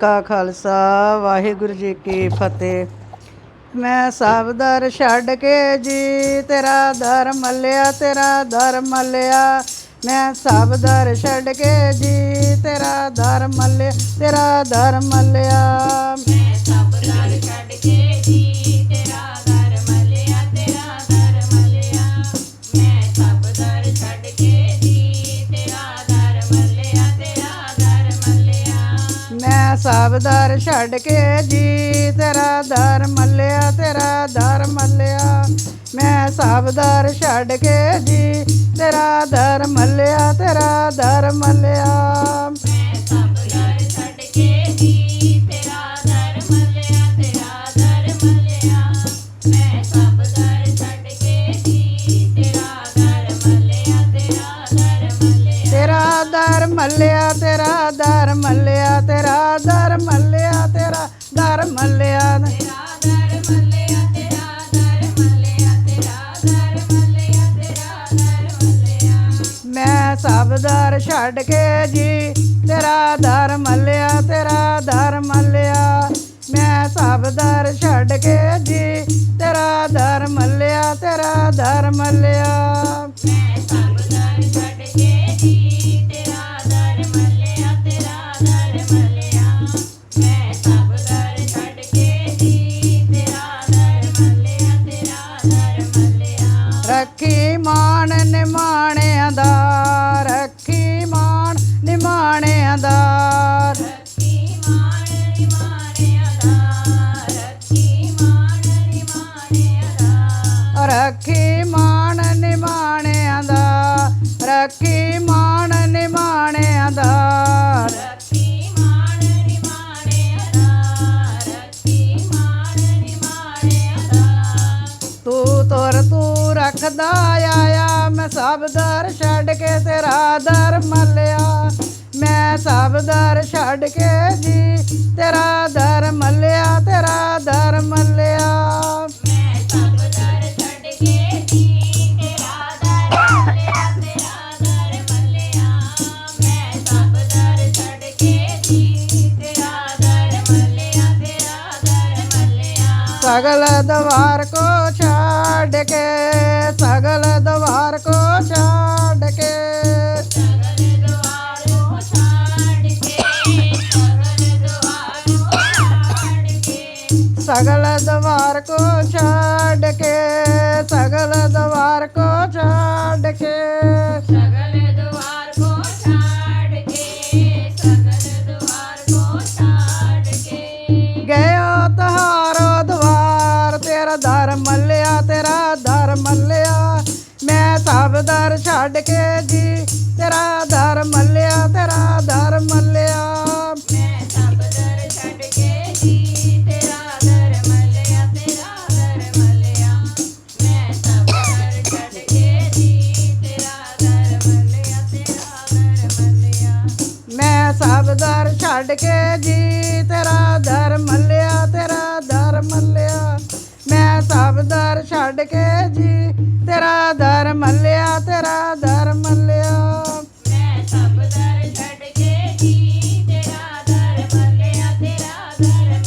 ਕਾ ਖਾਲਸਾ, ਵਾਹਿਗੁਰੂ ਜੀ ਕੀ ਫਤਿਹ। ਮੈਂ ਸਭ ਦਰ ਛੱਡ ਕੇ ਜੀ, ਤੇਰਾ ਦਰ ਮੱਲਿਆ, ਤੇਰਾ ਦਰ ਮੱਲਿਆ। ਮੈਂ ਸਭ ਦਰ ਛੱਡ ਕੇ ਜੀ, ਤੇਰਾ ਦਰ ਮੱਲਿਆ, ਤੇਰਾ ਦਰ ਮੱਲਿਆ। ਮੈਂ ਸਭ ਦਰ ਛੱਡ ਕੇ ਜੀ ਸਭ ਦਰ ਛੱਡ ਕੇ ਜੀ, ਤੇਰਾ ਦਰ ਮੱਲਿਆ, ਤੇਰਾ ਦਰ ਮੱਲਿਆ। ਮੈਂ ਸਭ ਦਰ ਛੱਡ ਕੇ ਜੀ, ਤੇਰਾ ਦਰ ਮੱਲਿਆ, ਤੇਰਾ ਦਰ ਮੱਲਿਆ। ਦਰ ਮੱਲਿਆ, ਤੇਰਾ ਦਰ ਮਲਿਆ, ਤੇਰਾ ਦਰ ਮਲਿਆ, ਤੇਰਾ ਦਰ ਮਲਿਆ, ਤੇਰਾ ਦਰ ਮਲਿਆ। ਮੈਂ ਸਭ ਦਰ ਛੱਡ ਕੇ ਜੀ, ਤੇਰਾ ਦਰ ਮੱਲਿਆ, ਤੇਰਾ ਦਰ ਮੱਲਿਆ। ਮੈਂ ਸਭ ਦਰ ਛੱਡ ਕੇ ਜੀ, ਤੇਰਾ ਦਰ ਮੱਲਿਆ, ਤੇਰਾ ਦਰ ਮੱਲਿਆ। ਰੱਖਦਾ ਆਇਆ, ਮੈਂ ਸਭ ਦਰ ਛੱਡ ਕੇ ਤੇਰਾ ਦਰ ਮੱਲਿਆ। ਮੈਂ ਸਭ ਦਰ ਛੱਡ ਕੇ ਜੀ ਤੇਰਾ ਦਰ ਮੱਲਿਆ, ਤੇਰਾ ਦਰ ਮੱਲਿਆ। ਸਗਲ ਦਵਾਰ ਕੋ ਛੱਡ ਕੇ, ਸਗਲ ਦਵਾਰ ਕੋ ਛੱਡ ਕੇ। ਸਗਲ ਦੁਆਰੋਂ ਦਵਾਰ ਕੋ ਛੱਡ ਕੇ, ਸਗਲ ਦਵਾਰ ਕੋ ਛੱਡ ਕੇ। ਸਗਲ ਸਭ ਦਰ ਛੱਡ ਕੇ ਜੀ। ਤੇਰਾ ਦਰ ਮੱਲਿਆ ਤੇਰਾ ਦਰ ਮੱਲਿਆ। ਮੈਂ ਸਭ ਦਰ ਛੱਡ ਕੇ ਜੀ। ਤੇਰਾ ਦਰ ਮਲਿਆ ਤੇਰਾ ਦਰ ਮਲਿਆ। ਮੈਂ ਸਭ ਦਰ ਛੱਡ ਕੇ ਜੀ। ਤੇਰਾ ਦਰ ਮਲਿਆ ਤੇਰਾ ਦਰ ਮਲਿਆ। ਮੈਂ ਸਭ ਦਰ ਛੱਡ ਕੇ ਜੀ। ਤੇਰਾ ਦਰ ਮੱਲਿਆ ਤੇਰਾ ਦਰ ਮੱਲਿਆ। ਮੈਂ ਸਭ ਦਰ ਛੱਡ ਕੇ ਜੀ। ਤੇਰਾ ਦਰ ਮੱਲਿਆ ਤੇਰਾ ਦਰ ਮੱਲਿਆ ਮੈਂ ਸਭ ਦਰ ਛੱਡ ਕੇ ਜੀ ਤੇਰਾ ਦਰ ਮਲਿਆ ਤੇਰਾ ਦਰ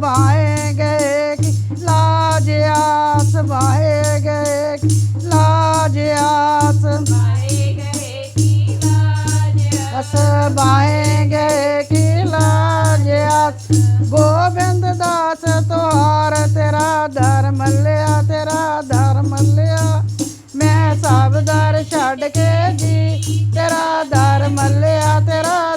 ਆਸ ਗਏ ਕੀ ਲਾਜ ਆਸ ਬਾਏ ਗਏ ਕੀ ਲਾਜ ਆਸ। ਬਾਏ ਗਏ ਕੀ ਲਾਜ ਅਸ ਬਾਏ ਗਏ ਕਿ ਲਾਜ ਆਸ। ਗੋਬਿੰਦ ਦਾਸ ਤੁਹਾਰ ਤੇਰਾ ਦਰ ਮੱਲਿਆ ਤੇਰਾ ਦਰ ਮੱਲਿਆ ਮੈਂ ਸਭ ਦਰ ਛੱਡ ਕੇ ਜੀ, ਤੇਰਾ ਦਰ ਮੱਲਿਆ ਤੇਰਾ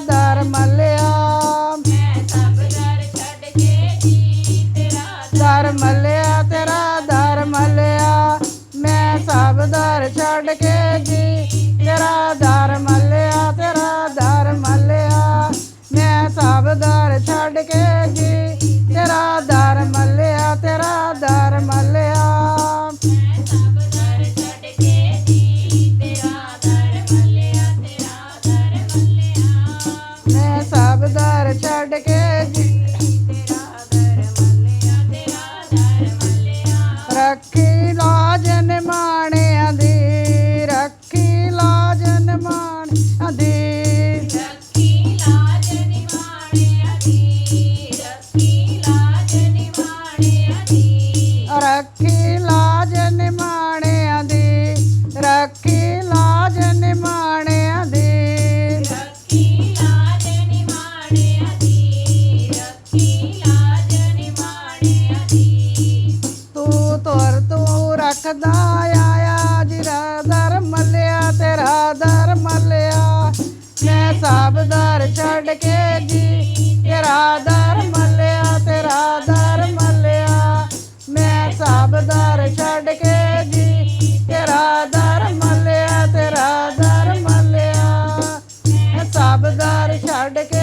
ਛੱਡ ਕੇ ਜੀ, ਤੇਰਾ ਦਰ ਮੱਲਿਆ, ਤੇਰਾ ਦਰ ਮੱਲਿਆ। ਮੈਂ ਸਭ ਦਰ ਛੱਡ ਕੇ ਜੀ, ਤੇਰਾ ਦਰ ਮੱਲਿਆ, ਤੇਰਾ ਦਰ ਮੱਲਿਆ। ਮੈਂ ਸਭ ਦਰ ਛੱਡ ਕੇ ਜੀ ਰੱਖਦਾ ਆਇਆ ਜਿਰਾ ਦਰ ਮੱਲਿਆ ਤੇਰਾ ਦਰ ਮੱਲਿਆ। ਮੈਂ ਸਭ ਦਰ ਛੱਡ ਕੇ ਜੀ ਤੇਰਾ ਦਰ ਮਲਿਆ ਤੇਰਾ ਦਰ ਮੱਲਿਆ। ਮੈਂ ਸਭ ਦਰ ਛੱਡ ਕੇ ਜੀ ਤੇਰਾ ਦਰ ਮਲਿਆ ਤੇਰਾ ਦਰ ਮੱਲਿਆ। ਮੈਂ ਸਭ ਦਰ ਛੱਡ ਕੇ